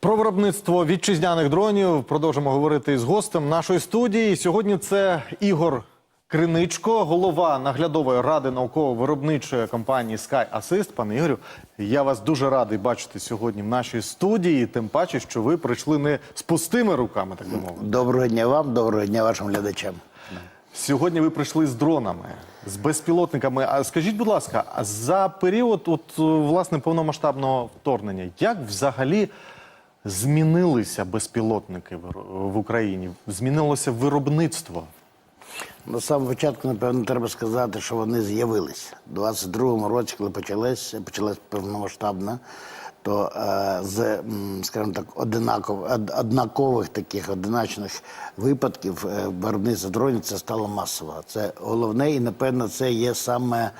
Про виробництво вітчизняних дронів продовжимо говорити з гостем нашої студії. Сьогодні це Ігор Криничко, голова наглядової ради науково-виробничої компанії Sky Assist. Пане Ігорю, я вас дуже радий бачити сьогодні в нашій студії. Тим паче, що ви прийшли не з пустими руками, так би мовити. Доброго дня вам, доброго дня вашим глядачам. Сьогодні ви прийшли з дронами, з безпілотниками. А скажіть, будь ласка, за період от, власне повномасштабного вторгнення, як взагалі змінилися безпілотники в Україні? Змінилося виробництво? На самому початку, напевно, треба сказати, що вони з'явилися. У 22-му році, коли почалась, почалась повномасштабна, то е, з, скажімо так, одинаков, однакових таких одиначних випадків е, виробництва дронів це стало масово. Це головне, і напевно, це є саме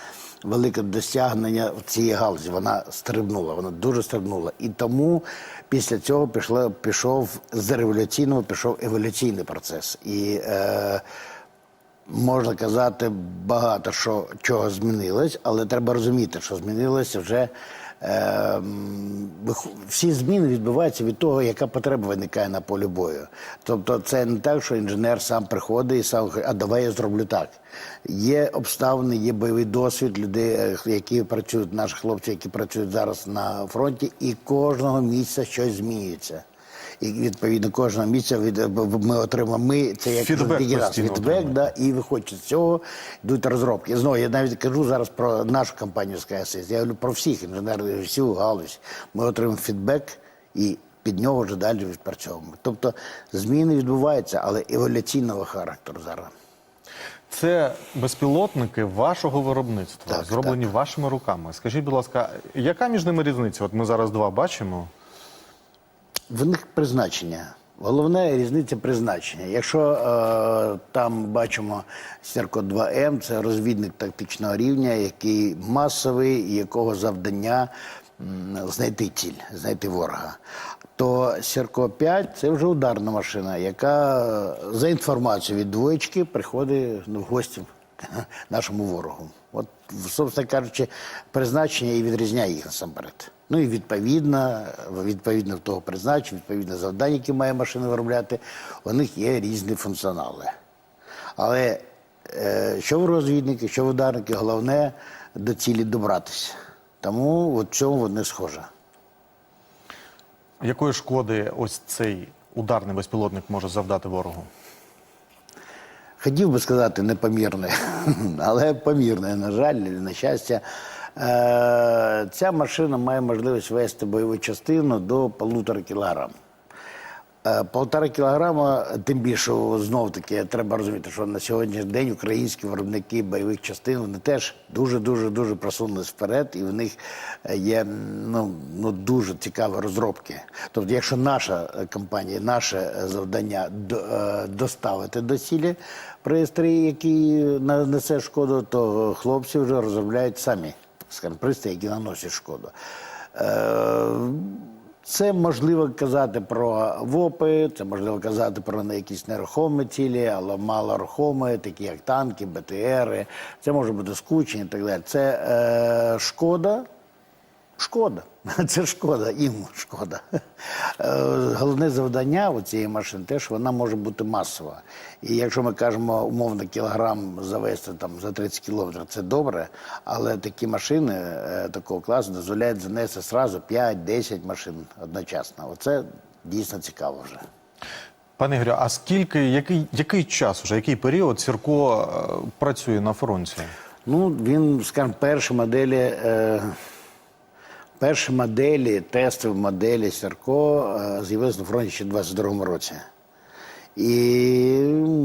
велике досягнення в цій галузі. Вона стрибнула, вона дуже стрибнула. І тому після цього пішло, пішов з революційного пішов еволюційний процес. І е, можна казати багато що чого змінилось, але треба розуміти, що змінилося вже. Е, всі зміни відбуваються від того, яка потреба виникає на полі бою. Тобто, це не так, що інженер сам приходить і сам а давай я зроблю так. Є обставини, є бойовий досвід людей, які працюють, наші хлопці, які працюють зараз на фронті, і кожного місця щось змінюється. І відповідно кожного місця від ми отримаємо. Ми це як Фідбек раз фідбек, да, і виходячи з цього йдуть розробки. Знову я навіть кажу зараз про нашу компанію SkyAssist. Я говорю про всіх інженерів, всю галузь. Ми отримуємо фідбек і під нього вже далі відпрацьовуємо. Тобто зміни відбуваються, але еволюційного характеру зараз. Це безпілотники вашого виробництва, Так, зроблені вашими руками. Скажіть, будь ласка, яка між ними різниця? От ми зараз два бачимо. В них призначення. Головне різниця призначення. Якщо е, там бачимо Серко 2М, це розвідник тактичного рівня, який масовий, і якого завдання м, знайти ціль, знайти ворога. То Серко 5 це вже ударна машина, яка е, за інформацією від двоєчки приходить ну, в гості нашому ворогу. От, собственно кажучи, призначення і відрізняє їх насамперед. Ну і відповідно, відповідно до того призначення, відповідно завдань, які має машина виробляти, у них є різні функціонали. Але е, що в розвідники, що в ударники, головне до цілі добратися. Тому в цьому вони схожі. Якої шкоди ось цей ударний безпілотник може завдати ворогу? Хотів би сказати непомірне, але помірне, на жаль, на щастя. Е, Ця машина має можливість вести бойову частину до полутора кілограм. Е, Полтора кілограма, тим більше знов таки треба розуміти, що на сьогоднішній день українські виробники бойових частин вони теж дуже дуже дуже просунулись вперед, і в них е, є ну, ну дуже цікаві розробки. Тобто, якщо наша компанія, наше завдання доставити до цілі пристрій, який на- несе шкоду, то хлопці вже розробляють самі скажімо, пристрій, які наносять шкоду. Е, це можливо казати про ВОПи, це можливо казати про якісь нерухомі цілі, але малорухомі, такі як танки, БТРи. Це може бути скучення і так далі. Це е, шкода. Шкода. Це шкода, їм шкода. Е, Головне завдання у цієї машини те, що вона може бути масова. І якщо ми кажемо умовно кілограм завести там за 30 кілометрів, це добре, але такі машини е, такого класу дозволяють занести зразу 5-10 машин одночасно. Оце дійсно цікаво вже. Пане Ігорю, а скільки, який, який час уже, який період Сірко е, працює на фронті? Ну, він, скажімо, перші моделі, е, перші моделі, тестові моделі Сірко е, з'явилися на фронті ще в 22-му році. І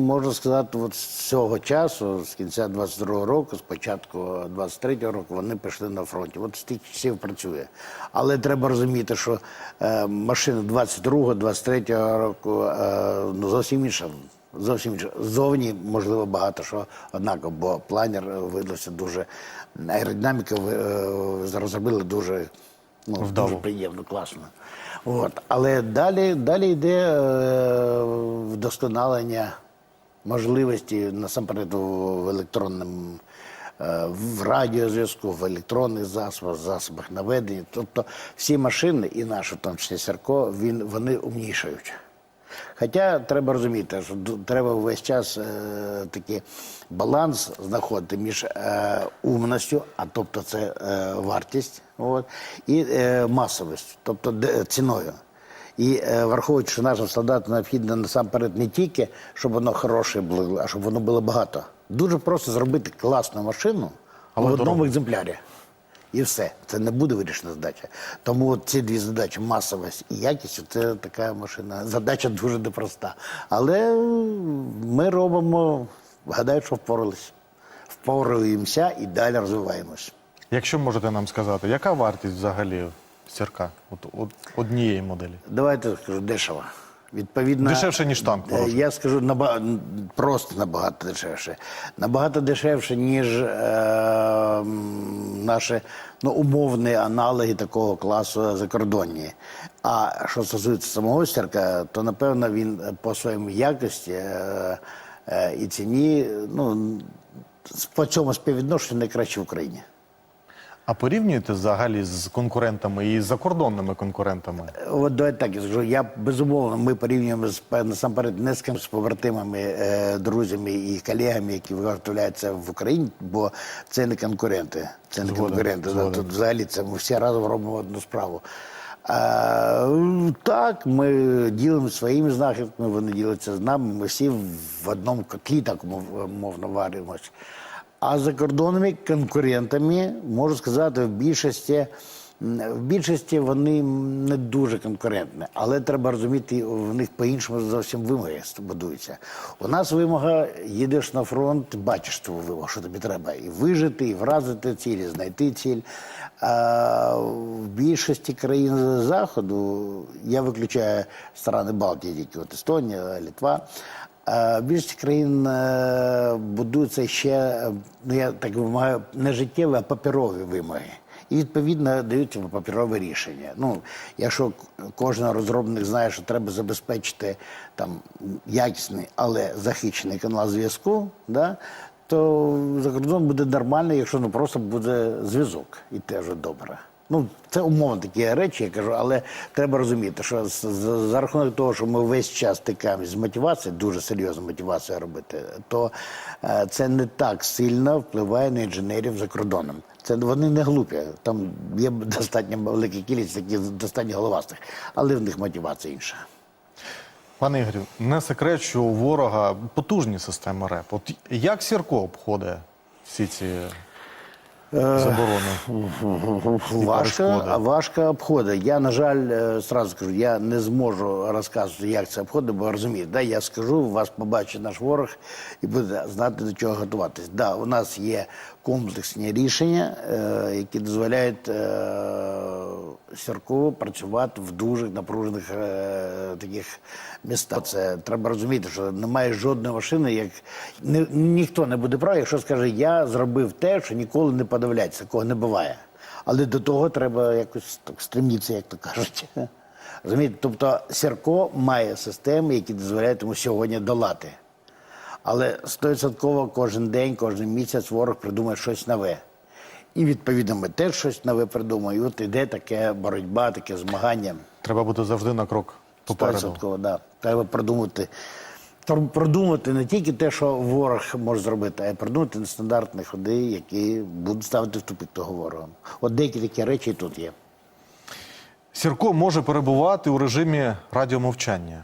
можна сказати, от з цього часу, з кінця 22-го року, з початку 23-го року, вони пішли на фронті. От з тих часів працює. Але треба розуміти, що е, машина 22-го, 23-го року е, ну, зовсім інша. Зовсім. Зовні, можливо, багато що однаково, бо планер видався дуже аеродинаміка е, розробили дуже, ну, дуже приємно, класно. От. Але далі, далі йде е, вдосконалення можливості насамперед в електронному е, в радіозв'язку, в електронних засобах, засобах наведення. Тобто всі машини, і наші, в тому числі Сірко, він, вони умнішають. Хоча треба розуміти, що треба весь час е, такий баланс знаходити між е, умністю, а тобто це е, вартість, от, і е, масовістю, тобто де- ціною. І е, враховуючи, що нашим солдатам необхідно насамперед не тільки, щоб воно хороше було, а щоб воно було багато. Дуже просто зробити класну машину Але в одному екземплярі. І все. Це не буде вирішена задача. Тому от ці дві задачі масовість і якість це така машина. Задача дуже непроста. Але ми робимо, гадаю, що впоралися. Впораємося і далі розвиваємось. Якщо можете нам сказати, яка вартість взагалі сірка? От, от однієї моделі? Давайте скажу дешево. Відповідно, Дешевше, ніж танк, Е, хороший. Я скажу наба... просто набагато дешевше. Набагато дешевше, ніж е... наші ну, умовні аналоги такого класу закордонні. А що стосується самого сірка, то напевно він по своїй якості е... Е... і ціні, ну, по цьому співвідношенню найкраще в Україні. А порівнюєте взагалі з конкурентами і з закордонними конкурентами? От давайте так я скажу. Я безумовно ми порівнюємо з насамперед не з ким з побратимами, е, друзями і колегами, які виготовляються в Україні, бо це не конкуренти. Це не Згоден, конкуренти. Згоден. Тут взагалі це ми всі разом робимо одну справу. А, так, ми ділимо своїми знахідками, вони діляться з нами. Ми всі в одному котлі, так мов- мовно варимось. А за кордонними конкурентами, можу сказати, в більшості, в більшості вони не дуже конкурентні. Але треба розуміти, в них по-іншому зовсім вимоги будуються. У нас вимога, їдеш на фронт, бачиш ту вимогу, що тобі треба і вижити, і вразити ціль, і знайти ціль. А в більшості країн Заходу, я виключаю страни Балтії, тільки от Естонія, Литва. Е, Більшість країн е, будуються ще, е, ну я так вимагаю, не життєві, а паперові вимоги. І відповідно дають паперове рішення. Ну, якщо кожен розробник знає, що треба забезпечити там якісний, але захищений канал зв'язку, да, то за кордоном буде нормально, якщо ну просто буде зв'язок, і теж добре. Ну, це умовно такі речі, я кажу, але треба розуміти, що за рахунок того, що ми весь час стикаємося з мотивацією, дуже серйозну мотивацію робити, то е, це не так сильно впливає на інженерів за кордоном. Це вони не глупі. Там є достатньо велика кількість таких достатньо головастих, але в них мотивація інша. Пане Ігорю, не секрет, що у ворога потужні системи РЕП. От як Сірко обходить всі ці заборони? Важко, перешкоди. важко обходить. Я, на жаль, е, сразу скажу, я не зможу розказувати, як це обходить, бо розумієте, да, я скажу, вас побачить наш ворог і буде знати до чого готуватись. Да, у нас є комплексні рішення, е, які дозволяють е, працювати в дуже напружених е, таких містах. Це треба розуміти, що немає жодної машини, як ні, ніхто не буде правий, якщо скаже, я зробив те, що ніколи не подавляється, такого не буває. Але до того треба якось так стремитися, як то кажуть. Розумієте? Тобто Сірко має системи, які дозволяють йому сьогодні долати. Але стовідсотково кожен день, кожен місяць ворог придумає щось нове. І відповідно ми теж щось нове придумаємо. І от іде таке боротьба, таке змагання. Треба бути завжди на крок попереду. Да. Треба продумати. Продумати не тільки те, що ворог може зробити, а й продумати нестандартні ходи, які будуть ставити в тупик того ворога. От деякі такі речі тут є. Сірко може перебувати у режимі радіомовчання.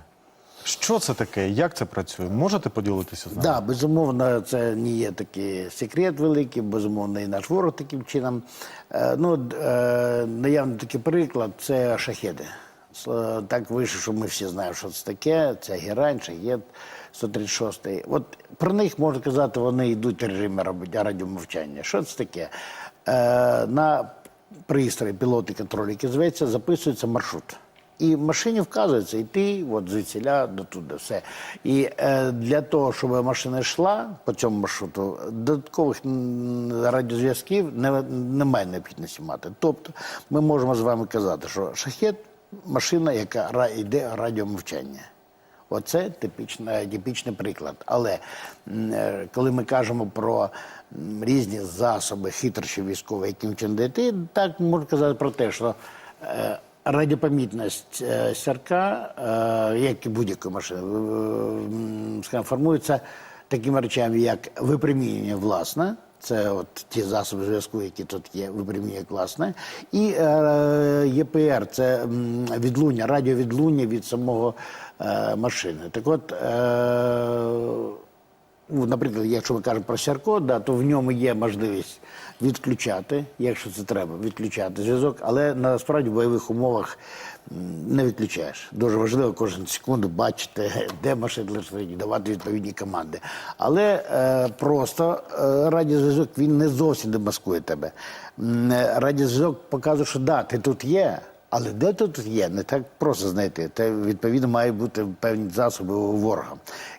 Що це таке? Як це працює? Можете поділитися з нами? Да, безумовно, це не є такий секрет великий, безумовно, і наш ворог таким чином. Е, ну, е, наявний такий приклад це шахеди. Так вийшло, що ми всі знаємо, що це таке. Це герань, шахет 136. От про них можна казати, вони йдуть в режимі радіомовчання. Що це таке? Е, на пристрої пілоти контроль, який зветься, записується маршрут. І в машині вказується йти от звідсіля до туди, все. І е, для того, щоб машина йшла по цьому маршруту, додаткових радіозв'язків не, немає необхідності мати. Тобто ми можемо з вами казати, що шахет машина, яка ра- йде радіомовчання. Оце типічна, типічний приклад. Але е, коли ми кажемо про різні засоби хитрощі військові, яким чином дійти, так можна казати про те, що е, радіопомітність е, сірка, е, як і будь-якої машини, формується такими речами, як випромінювання власне. Це от ті засоби зв'язку, які тут є, випромінює класне. І е, ЄПР це відлуння, радіовідлуння від самого машини. Так от, наприклад, якщо ми кажемо про Сярко, да, то в ньому є можливість відключати, якщо це треба, відключати зв'язок, але насправді в бойових умовах не відключаєш. Дуже важливо кожен секунду бачити, де машина лежить, давати відповідні команди. Але е, просто е, радіозв'язок він не зовсім демаскує тебе. Е, Радіозв'язок показує, що да, ти тут є. Але де тут є, не так просто знайти. Те відповідно має бути певні засоби у ворога.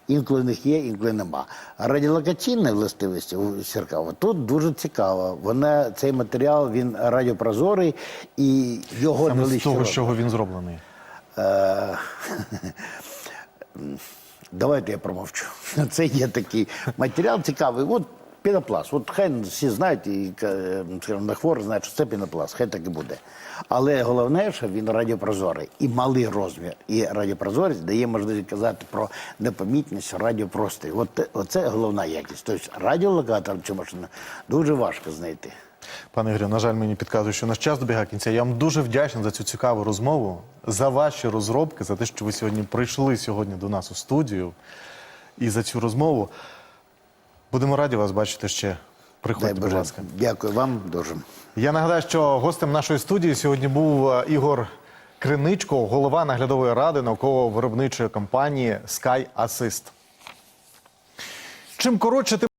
Інколи в них є, інколи нема. А радіолокаційні властивості у сірка от тут дуже цікаво. Вона цей матеріал він радіопрозорий і його Саме з того, з чого він зроблений. Е, Давайте я промовчу. Це є такий матеріал цікавий. От пінопласт. От хай всі знають, і е, скажімо, на хворих знають, що це пінопласт, хай так і буде. Але головне, що він радіопрозорий і малий розмір. І радіопрозорість дає можливість казати про непомітність радіопросторі. От оце головна якість. Тобто радіолокатор чи машина дуже важко знайти. Пане Ігорю, на жаль, мені підказує, що наш час добігає кінця. Я вам дуже вдячний за цю цікаву розмову, за ваші розробки, за те, що ви сьогодні прийшли сьогодні до нас у студію і за цю розмову. Будемо раді вас бачити ще. Дай Приходьте, будь ласка. Дякую вам дуже. Я нагадаю, що гостем нашої студії сьогодні був е, Ігор Криничко, голова наглядової ради науково-виробничої компанії Sky Assist. Чим коротше, тим